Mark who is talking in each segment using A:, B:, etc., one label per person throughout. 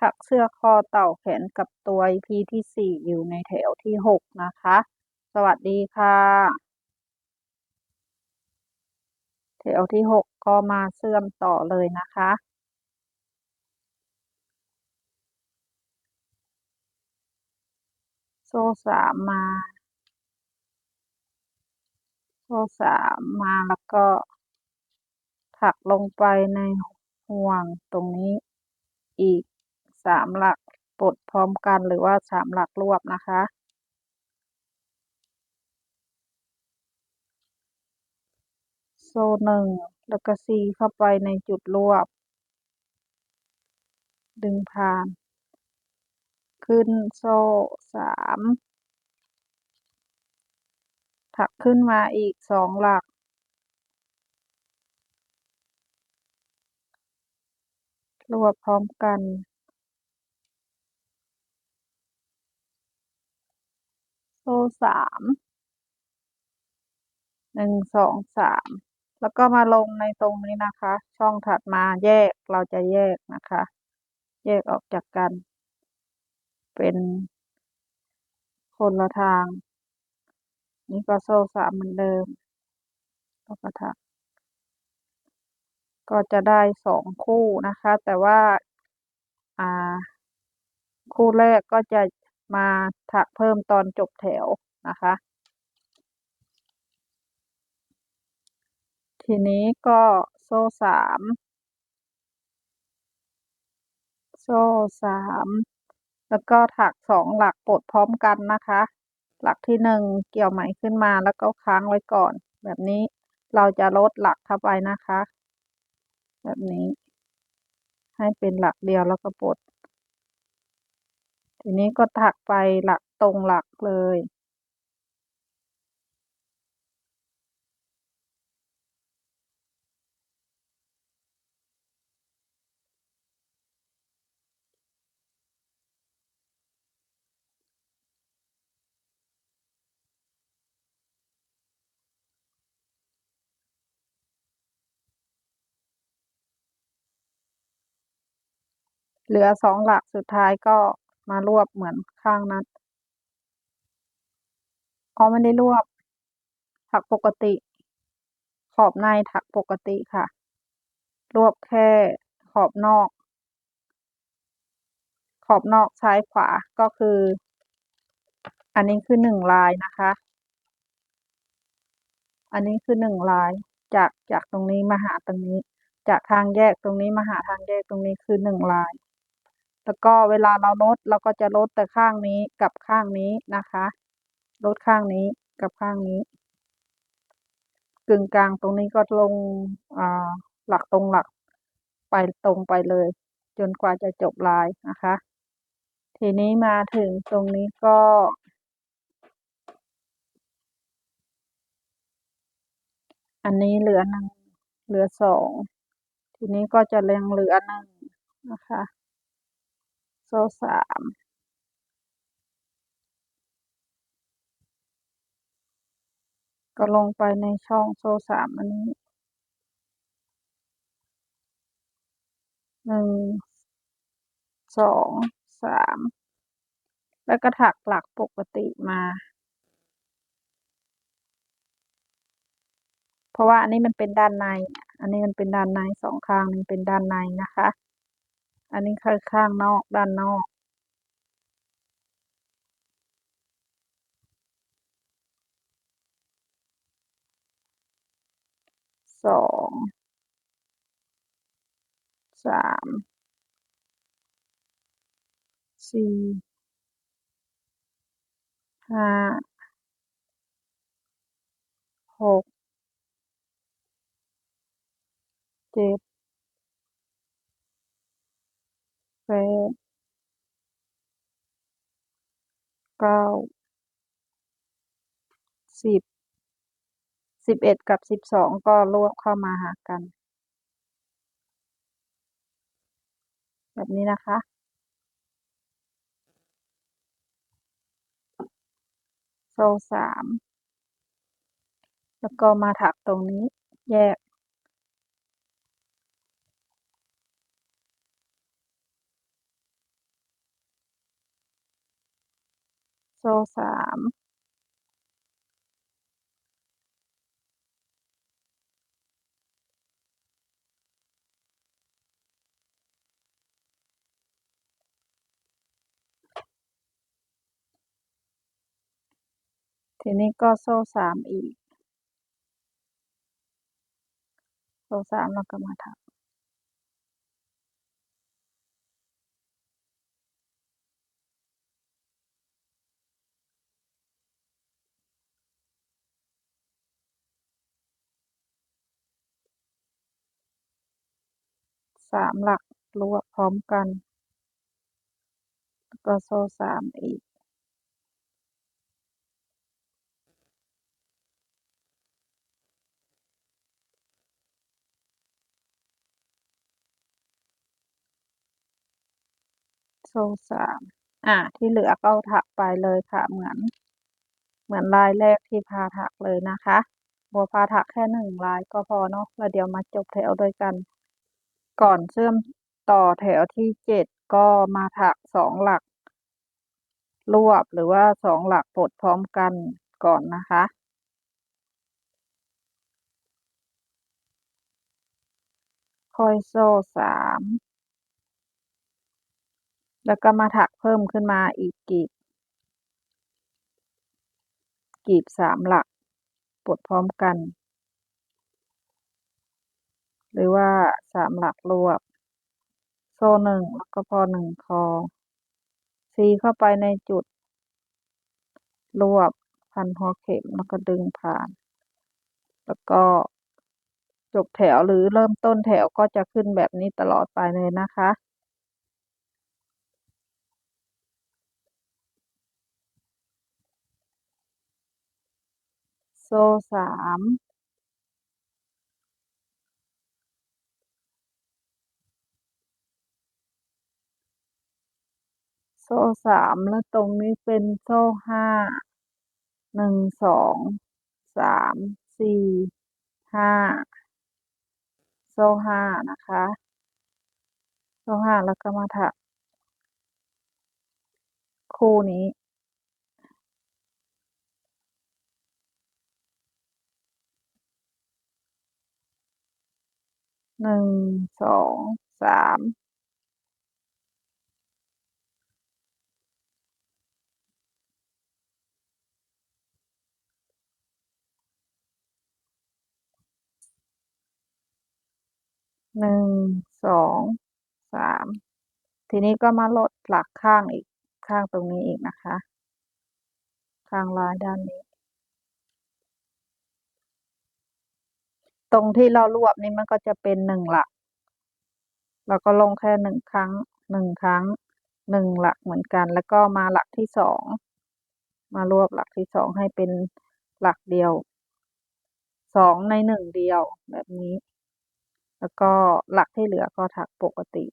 A: ถักเสื้อคอเต่าแขนกับตัว EP ที่สี่อยู่ในแถวที่หกนะคะ สวัสดีค่ะ แถวที่หกก็มาเสื่อมต่อเลยนะคะ โซ่สามมา โซ่สามมาแล้วก็ ถักลงไปในห่วงตรงนี้อีก สามหลักปลดพร้อมกันหรือว่าสามหลักรวบนะคะ โซ่หนึ่งแล้วก็ซีเข้าไปในจุดรวบ ดึงผ่าน ขึ้นโซ่สามถักขึ้นมาอีกสองหลักรวบพร้อมกัน โซ่ สามหนึ่งสองสามแล้วก็มาลงในตรงนี้นะคะ ช่องถัดมาแยกเราจะแยกนะคะ แยกออกจากกัน เป็นคนละทาง นี่ก็โซ่สามเหมือนเดิมแล้วก็ถักก็จะได้สองคู่นะคะ แต่ว่า อ่า คู่แรกก็จะ มาถักเพิ่มตอนจบแถวนะคะ ทีนี้ก็โซ่สามโซ่สามแล้วก็ถักสองหลักปลดพร้อมกันนะคะ หลักที่หนึ่งเกี่ยวไหมขึ้นมาแล้วก็ค้างไว้ก่อน แบบนี้เราจะลดหลักเข้าไปนะคะ แบบนี้ ให้เป็นหลักเดียวแล้วก็ปลด ทีนี้ก็ถักไปหลักตรงหลักเลย เหลือสองหลักสุดท้ายก็ มารวบเหมือนข้างนั้นอ๋อไม่ได้รวบ ถักปกติ ขอบในถักปกติค่ะ รวบแค่ขอบนอก ขอบนอกซ้ายขวาก็คือ อันนี้คือหนึ่งลายนะคะ อันนี้คือหนึ่งลายจากจากตรงนี้มาหาตรงนี้ จากทางแยกตรงนี้มาหาทางแยกตรงนี้คือหนึ่งลาย แล้วก็เวลาเราลดเราก็จะลดแต่ข้างนี้กับข้างนี้นะคะ ลดข้างนี้กับข้างนี้ กึ่งกลางตรงนี้ก็ลงอ่าหลักตรงหลักไปตรงไปเลย จนกว่าจะจบลายนะคะ ทีนี้มาถึงตรงนี้ก็อันนี้เหลือหนึ่งเหลือสอง ทีนี้ก็จะยังเหลือหนึ่งนะคะ โซ่สามก็ลงไปในช่องโซ่สามอันนี้หนึ่งสองสามแล้วก็ถักหลักปกติมา เพราะว่าอันนี้มันเป็นด้านใน อันนี้มันเป็นด้านในสองข้างนี้เป็นด้านในนะคะ อันนี้คือข้างนอกด้านนอก สอง สาม สี่ ห้า หก เจ็ด แปดเก้าสิบสิบเอ็ดกับสิบสองก็รวบเข้ามาหากัน แบบนี้นะคะโซ่สามแล้วก็มาถักตรงนี้แยก โซ่สามทีนี้ก็โซ่สามอีก โซ่สามแล้วก็มาถัก สามหลักรวบพร้อมกัน แล้วก็โซ่สามอีก โซ่สามอ่าที่เหลือก็ถักไปเลยค่ะเหมือน เหมือนลายแรกที่พาถักเลยนะคะ บัวพาถักแค่หนึ่งลายก็พอเนาะแล้วเดี๋ยวมาจบแถวด้วยกัน ก่อนเชื่อมต่อแถวที่เจ็ดก็มาถักสองหลัก รวบหรือว่าสองหลักปลดพร้อมกันก่อนนะคะค่อยโซ่สามแล้วก็มาถักเพิ่มขึ้นมาอีกกีบ กีบสามหลักปลดพร้อมกัน หรือว่าสามหลักรวบ โซ่หนึ่งแล้วก็พอหนึ่งคอซีเข้าไปในจุด รวบพันหัวเข็มแล้วก็ดึงผ่าน แล้วก็จบแถวหรือเริ่มต้นแถวก็จะขึ้นแบบนี้ตลอดไปเลยนะคะโซ่สาม โซ่สามแล้วตรงนี้เป็นโซ่ห้าหนึ่งสองสามสี่ห้าโซ่ห้านะคะ โซ่ห้าแล้วก็มาถัก คู่นี้ หนึ่งสองสาม หนึ่งสองสามทีนี้ก็มาลดหลักข้างอีกข้างตรงนี้อีกนะคะ ข้างลายด้านนี้ ตรงที่เรารวบนี่มันก็จะเป็นหนึ่งหลัก แล้วก็ลงแค่หนึ่งครั้งหนึ่งครั้งหนึ่งหลักเหมือนกัน แล้วก็มาหลักที่สองมารวบหลักที่สองให้เป็นหลักเดียวสองในหนึ่งเดียวแบบนี้ แล้วก็หลักที่เหลือก็ถักปกติ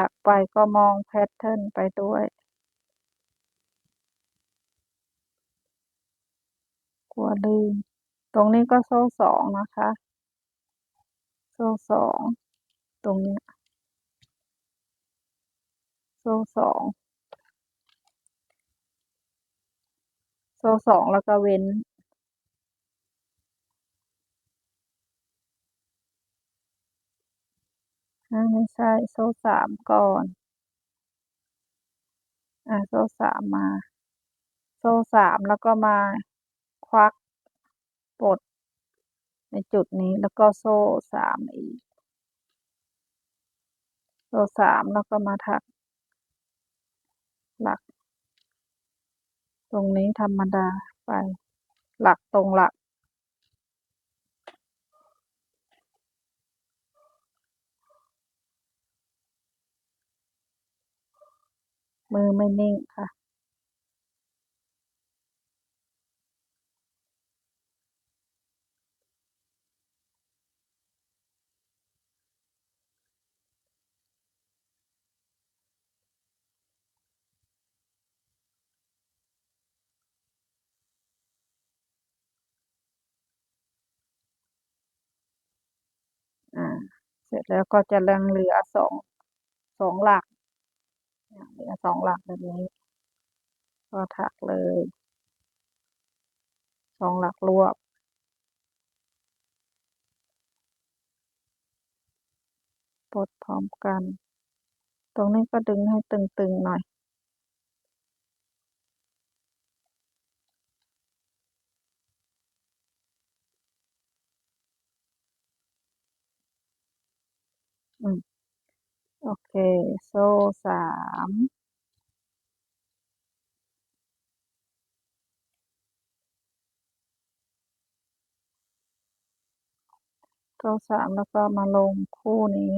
A: ถักไปก็มองแพทเทิร์นไปด้วย กลัวลืม ตรงนี้ก็โซ่สองนะคะ โซ่สอง ตรงเนี้ยโซ่สอง โซ่สองแล้วก็เว้น ไม่ใช่โซ่สามก่อน อ่าโซ่สามมา โซ่สามแล้วก็มาควักปลดในจุดนี้แล้วก็โซ่สามอีก โซ่สามแล้วก็มาถัก หลัก ตรงนี้ธรรมดาไป หลักตรงหลัก มือไม่นิ่งค่ะ อ่า เสร็จแล้วก็จะยังเหลือสอง สองหลัก เนี่ยเหลือสองหลักแบบนี้ ก็ถักเลย สองหลักรวบ ปลดพร้อมกัน ตรงนี้ก็ดึงให้ตึงๆหน่อย อืม โอเค โซ่สามโซ่สามแล้วก็มาลงคู่นี้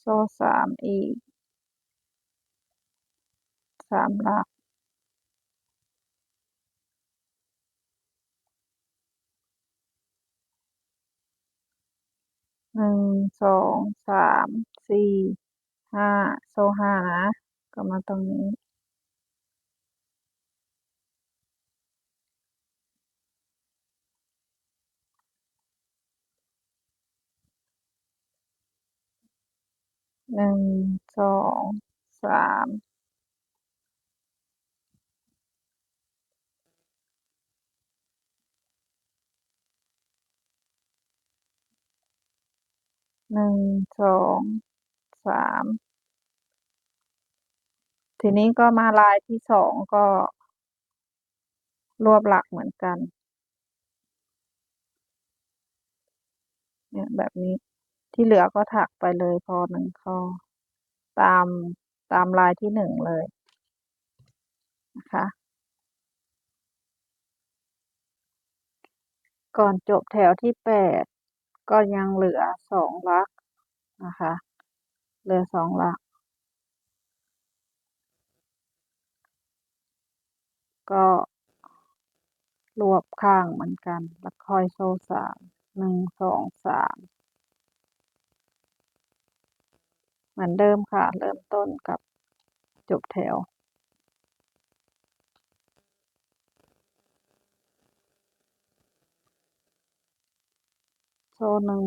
A: โซ่สามอีกสามหลัก หนึ่งสองสามสี่ห้าโซ่ห้านะก็มาตรงนี้ หนึ่งสองสาม หนึ่งสองสามทีนี้ก็มาลายที่สองก็ รวบหลักเหมือนกัน เนี่ยแบบนี้ที่เหลือก็ถักไปเลยพอหนึ่งข้อ ตามตามลายที่หนึ่งเลยนะคะก่อนจบแถวที่แปด ก็ยังเหลือสองหลักนะคะ เหลือสองหลัก ก็รวบข้างเหมือนกันแล้วค่อยโซ่สามหนึ่งสองสามเหมือนเดิมค่ะ เริ่มต้นกับจบแถว โซ่หนึ่ง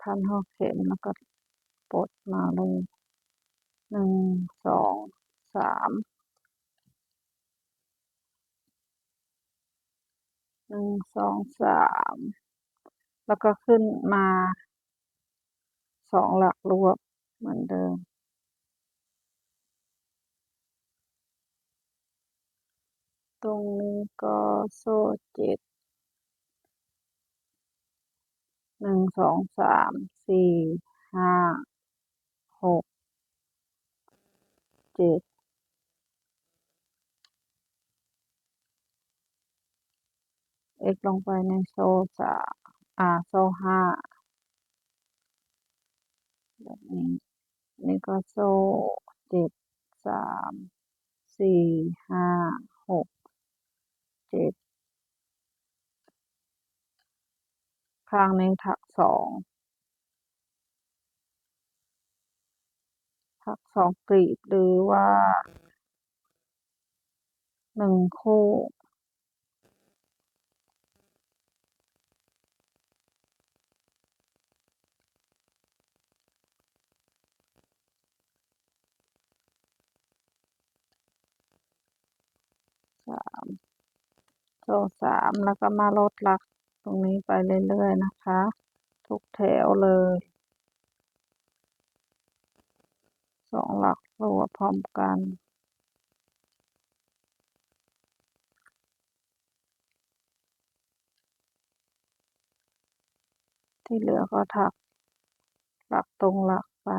A: พันหัวเข็มแล้วก็ปลดมาเลยหนึ่งสองสามหนึ่งสองสามแล้วก็ขึ้นมาสองหลักรวบเหมือนเดิม ตรงนี้ก็โซ่เจ็ดหนึ่งสองสามสี่ห้าหกเจ็ด x ลงไปในโซ่สาอ่าโซ่ห้าแบบนี้ นี่ก็โซ่เจ็ดสามสี่ห้าหก เจ็ดข้างนี้ถักสอง ถักสองกลีบหรือว่าหนึ่งคู่สาม โซ่สามแล้วก็มาลดหลักตรงนี้ไปเรื่อยๆนะคะ ทุกแถวเลยสองหลักรวบพร้อมกันที่เหลือก็ถักหลักตรงหลักไป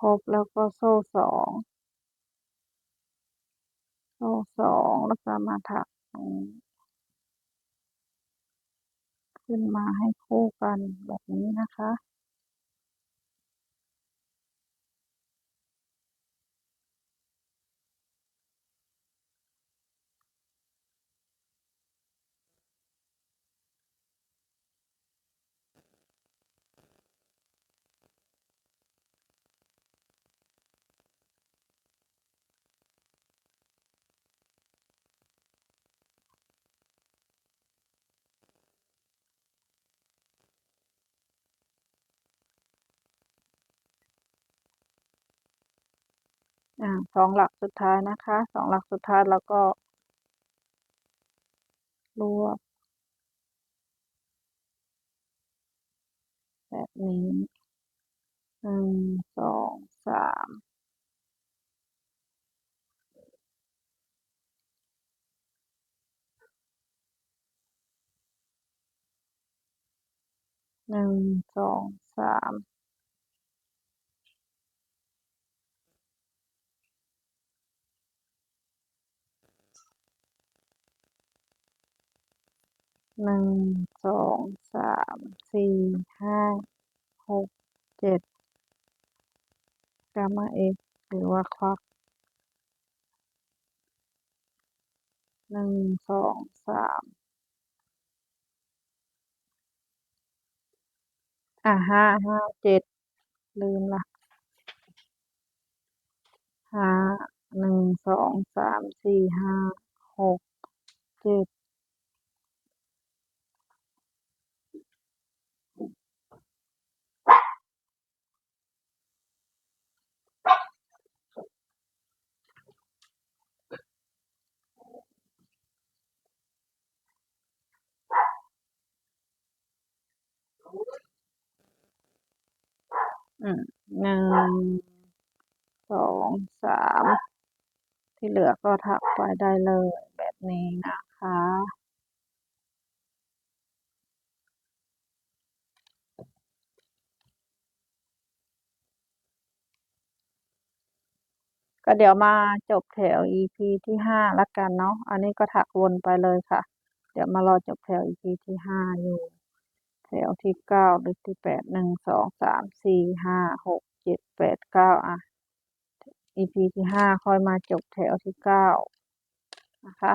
A: ครบแล้วก็โซ่สอง โซ่สองแล้วก็มาถักขึ้นมาให้คู่กันแบบนี้นะคะ สองหลักสุดท้ายนะคะสองหลักสุดท้ายแล้วก็ รวบ แบบนี้หนึ่งสองสามหนึ่งสองสาม หนึ่งสองสามสี่ห้าหกเจ็ดกามาเอ็กหรือว่าควักหนึ่งสองสามอะห้าห้าเจ็ดลืมละห้าหนึ่งสองสามสี่ห้าหกเจ็ด อืม หนึ่ง สอง สาม ที่เหลือก็ถักไปได้เลยแบบนี้นะคะก็เดี๋ยวมาจบแถว EP ที่ห้าละกันเนาะ อันนี้ก็ถักวนไปเลยค่ะ เดี๋ยวมารอจบแถว EP ที่ห้าอยู่ แถวที่เก้าหรือที่แปดหนึ่งสองสามสี่ห้าหกเจ็ดแปดเก้าอะ EP ที่ห้าค่อยมาจบแถวที่เก้านะคะ